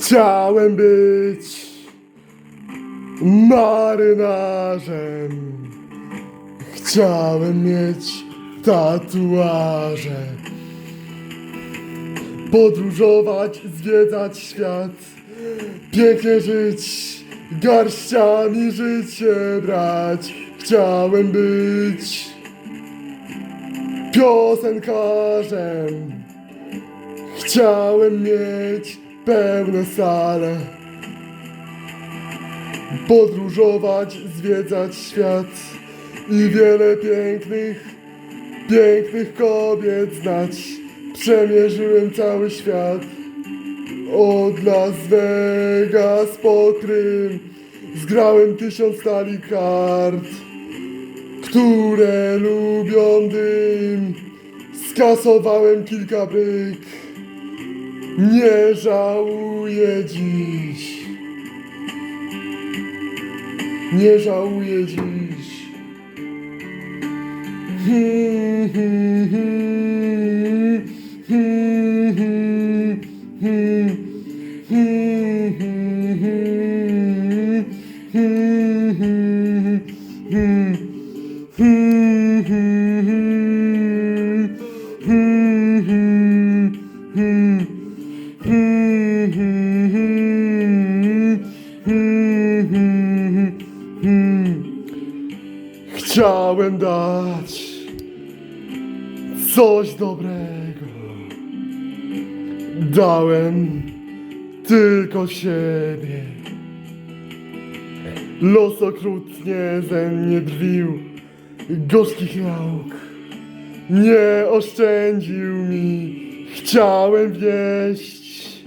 Chciałem być marynarzem. Chciałem mieć tatuaże. Podróżować, zwiedzać świat. Pięknie żyć, garściami życie brać. Chciałem być piosenkarzem. Chciałem mieć pełne sale. Podróżować, zwiedzać świat i wiele pięknych, pięknych kobiet znać. Przemierzyłem cały świat. Od Las Vegas po Krym zgrałem tysiąc stali kart, które lubią dym. Skasowałem kilka bryk. Nie żałuję dziś. Nie żałuję dziś. Hmm, hmm, hmm, hmm, hmm, hmm, hmm, Chciałem dać coś dobrego. Dałem tylko siebie. Los okrutnie ze mnie drwił, gorzkich nauk nie oszczędził mi. Chciałem wieść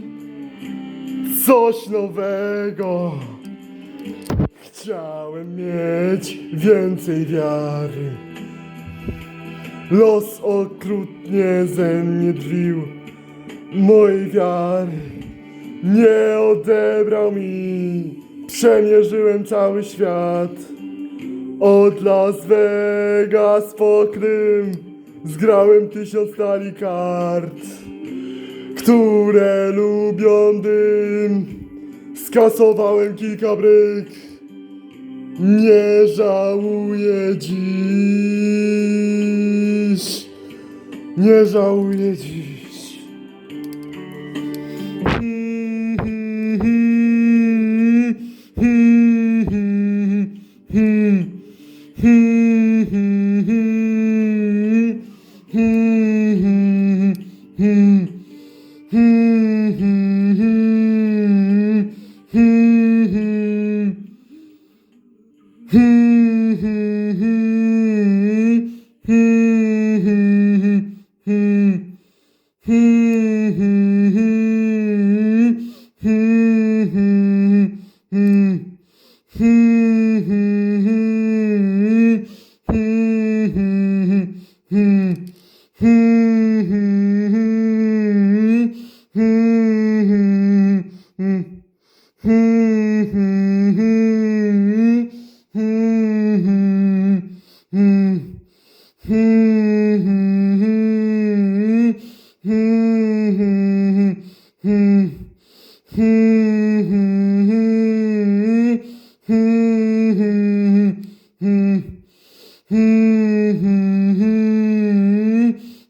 coś nowego. Chciałem mieć więcej wiary. Los okrutnie ze mnie drwił mojej wiary. Nie odebrał mi. Przemierzyłem cały świat. Od Las Vegas po Krym zgrałem tysiąc stali kart, które lubią dym. Skasowałem kilka bryk. Nie żałuję dziś. Nie żałuję dziś. Hmm.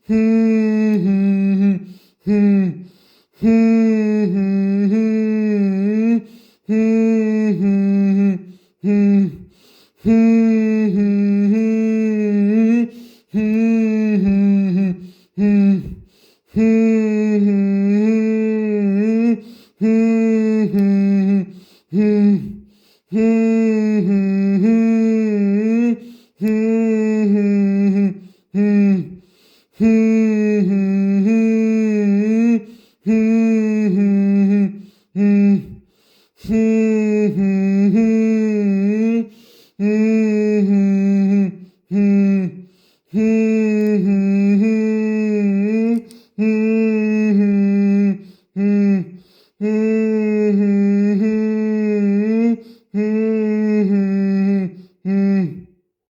Hmm. Hmm.